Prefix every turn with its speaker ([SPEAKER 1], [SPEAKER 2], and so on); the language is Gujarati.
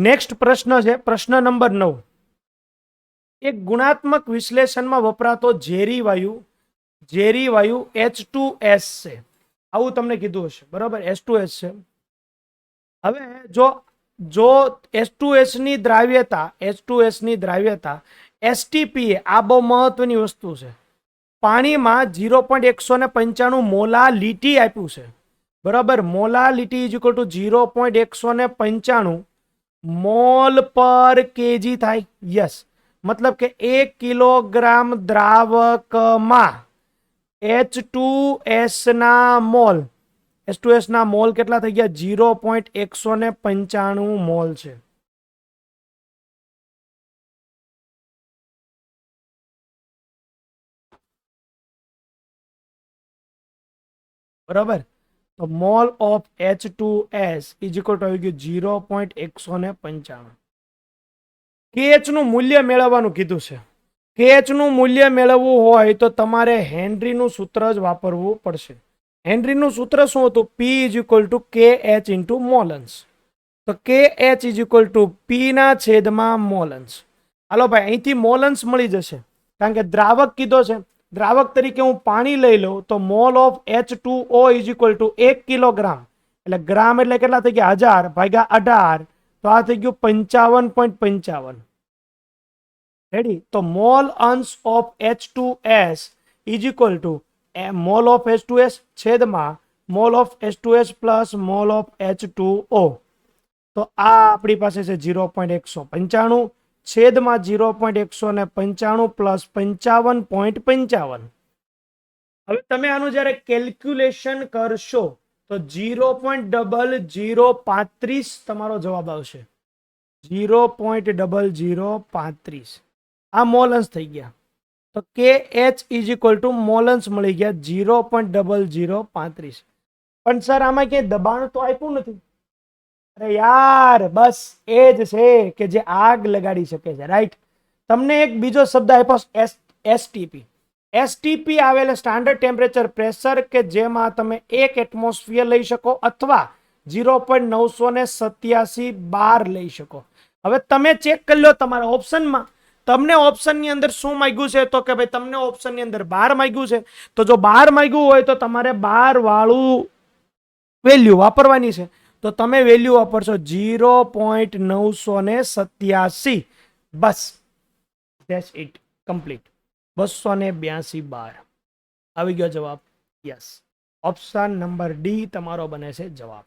[SPEAKER 1] નેક્સ્ટ પ્રશ્ન છે, પ્રશ્ન નંબર નવ. એક ગુણાત્મક વિશ્લેષણમાં વપરાતો ઝેરી વાયુ ઝેરી વાયુ એચ ટુ એસ છે. આવું તમને કીધું હશે, બરાબર? એચ ટુ એસ છે. હવે જો જો એચ ટુ એસની દ્રાવ્યતા એચ ટુ એસની દ્રાવ્યતા એસટીપીએ આ બહુ મહત્વની વસ્તુ છે. પાણીમાં ઝીરો પોઈન્ટ એકસો ને પંચાણું મોલા લીટી આપ્યું છે. બરાબર? મોલા લીટી is equal to zero point એકસો ને પંચાણું મોલ પર કેજી થાય. યસ મતલબ કે એક કિલોગ્રામ દ્રાવકમાં એચ ટુ એસના મોલ એચ ટુ એસના મોલ કેટલા થઈ ગયા? ઝીરો પોઈન્ટ એકસો ને પંચાણું મોલ છે. બરાબર? તો mole of H two S is equal to આવી ગયું ઝીરો પોઈન્ટ એકસો ને પંચાણું. કેએચનું મૂલ્ય મેળવવાનું કીધું છે. કેએચનું મૂલ્ય મેળવવું હોય તો તમારે હેનરીનું સૂત્ર જ વાપરવું પડશે. હેનરીનું સૂત્ર શું હતું? P is equal to K H into moles તો K H is equal to પીના છેદમાં મોલન્સ હાલો ભાઈ, અહીંથી મોલન્સ મળી જશે. કારણ કે દ્રાવક કીધો છે. દ્રાવક તરીકે હું પાણી લઈ લઉં, તો mole of H two O is equal to એક કિલોગ્રામ. એટલે ગ્રામ એટલે કેટલા થઈ ગયા? હજાર ભાગ્યા અઢાર, તો આ થઈ ગયું પંચાવન પોઈન્ટ પંચાવન. રેડી તો મોલ અંશ of H two S is equal to mole of H two S છેદમાં mole of H two S plus mole of H two O તો આ આપણી પાસે છે ઝીરો પોઈન્ટ એકસો પંચાણું છેદમાં જીરો પોઈન્ટ એકસો ને પંચાણું પ્લસ પંચાવન પોઈન્ટ પંચાવન. હવે તમે આનું જ્યારે કેલ્ક્યુલેશન કરશો, તો ઝીરો પોઈન્ટ ડબલ ઝીરો પાંત્રીસ તમારો જવાબ આવશે. ઝીરો પોઈન્ટ ડબલ ઝીરો પાંત્રીસ. આ મોલન્સ થઈ ગયા. તો કે એચ ઇઝ ઇક્વલ ટુ મોલન્સ મળી ગયા ઝીરો પોઈન્ટ ડબલ ઝીરો પાંત્રીસ. પણ સર, આમાં ક્યાંય દબાણ તો આપ્યું નથી? અરે યાર, બસ એ જ છે કે જે આગ લગાડી શકે છે રાઈટ તમને એક બીજો શબ્દ આપ્યો એસ એસટીપી એસટીપી આવેલ સ્ટાન્ડર્ડ ટેમ્પરેચર પ્રેશર કે જેમાં તમે એક એટમોસ્ફિયર લઈ શકો અથવા ઝીરો પોઈન્ટ નવસો ને સત્યાસી બાર લઈ શકો. હવે તમે ચેક કરી લો તમારા ઓપ્શનમાં તમને ઓપ્શનની અંદર શું માગ્યું છે? તો કે ભાઈ, તમને ઓપ્શનની અંદર બાર માંગ્યું છે. તો જો બાર માંગ્યું હોય તો તમારે બાર વાળું વેલ્યુ વાપરવાની છે. તો તમે વેલ્યુ વાપરશો ઝીરો પોઈન્ટ નવસો ને સત્યાસી. બસ. ધેટ્સ ઇટ કમ્પ્લીટ બસો ને બ્યાસી બાર. આવી ગયો જવાબ. યસ ઓપ્શન નંબર ડી તમારો બને છે જવાબ.